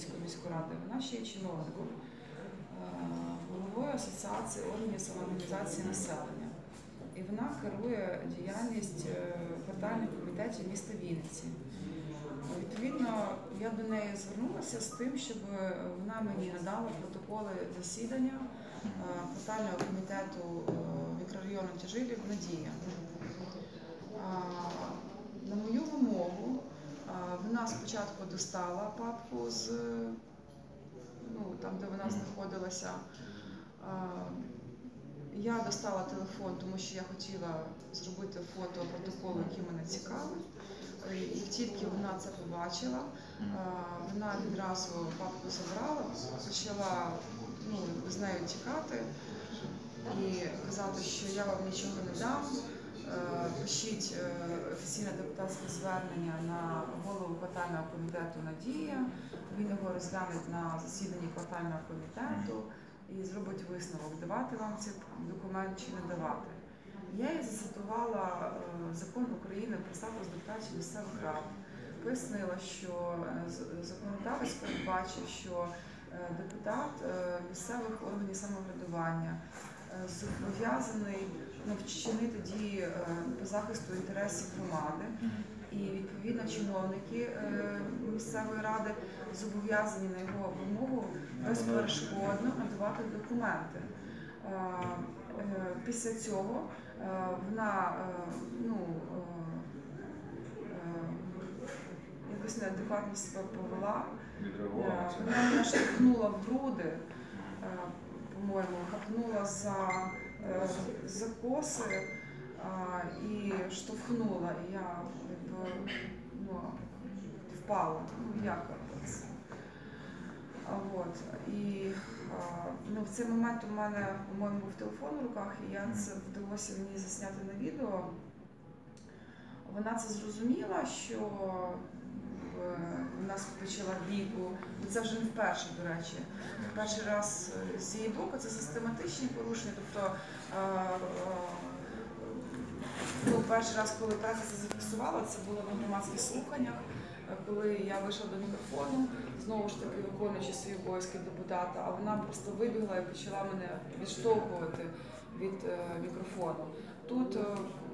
Київської міської ради, вона ще є чиновником, е, головою Асоціації органів самоорганізації населення. І вона керує діяльність е, квартальних комітетів міста Вінниці. Відповідно, я до неї звернулася з тим, щоб вона мені надала протоколи засідання е, квартального комітету мікрорайону Тяжилів Надія. На мою вимогу вона спочатку достала папку з ну, там, де вона знаходилася. Я достала телефон, тому що я хотіла зробити фото протоколу, який мене цікавить. Е, І тільки вона це побачила, вона відразу папку забрала, почала ну, з нею тікати і казати, що я вам нічого не дам. Е, е, офіційне депутатське звернення на голову квартального комітету Надія. Він його розгляне на засіданні квартального комітету і зробить висновок, давати вам цей документ чи не давати. Я їй зацитувала е, закон України про статус депутатів місцевих рад. Пояснила, що е, законодавець передбачив, що депутат місцевих органів самоврядування зобов'язаний вчинити дії е, по захисту інтересів громади. І відповідно чиновники е, місцевої ради зобов'язані на його вимогу безперешкодно надавати документи. Е, Після цього вона ну, якось неадекватно себе повела. Вона мене штовхнула в груди, по-моєму, хапнула за, е, за е, і штовхнула. І я ну, впала. Ну, як це? От. І ну, в цей момент у мене, по-моєму, був телефон в руках, і я це вдалося мені засняти на відео. Вона це зрозуміла, що е, вона почала бійку. Це вже не вперше, до речі. Перший раз е, з її боку це систематичні порушення. Тобто, ну, перший раз, коли преса це зафіксувала, це було на громадських слуханнях, коли я вийшла до мікрофону, знову ж таки виконуючи свої обов'язки депутата, а вона просто вибігла і почала мене відштовхувати від е, мікрофону. Тут е,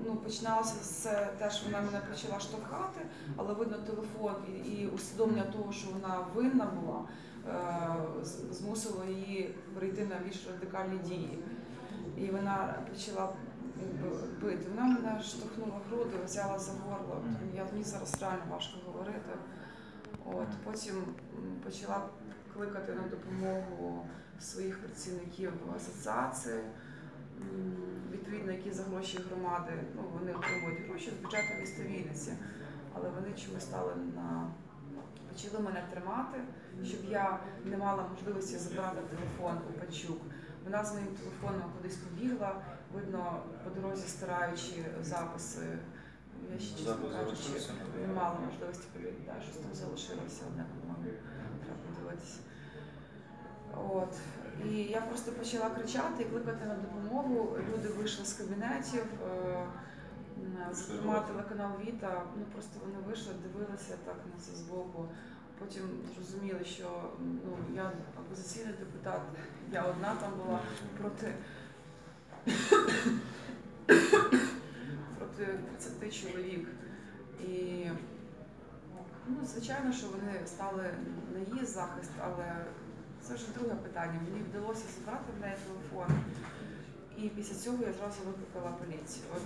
ну, починалося це теж вона мене почала штовхати, але видно телефон і, і усвідомлення того, що вона винна була, е, змусило її перейти на більш радикальні дії. І вона почала бити. Вона мене штовхнула в груди, взяла за горло. Я мені зараз реально важко говорити. От потім почала кликати на допомогу своїх працівників асоціації, відповідно, які за гроші громади, ну вони отримують гроші з бюджету міста Вінниці, але вони чомусь стали на почали мене тримати, щоб я не мала можливості забрати телефон у Панчук. Вона з моїм телефоном кудись побігла, видно, по дорозі стираючи записи. Я ще чесно кажучи, не мала можливості повірити, да, щось там залишилося одне, по-моєму, треба подивитися. От. І я просто почала кричати і кликати на допомогу. Люди вийшли з кабінетів. е, Зокрема, телеканал Віта, ну просто вони вийшли, дивилися так на це збоку. Потім зрозуміли, що ну, я опозиційний депутат, я одна там була проти, проти 30 чоловік. І ну, звичайно, що вони стали на її захист, але це вже друге питання. Мені вдалося забрати в неї телефон. І після цього я зразу викликала поліцію. От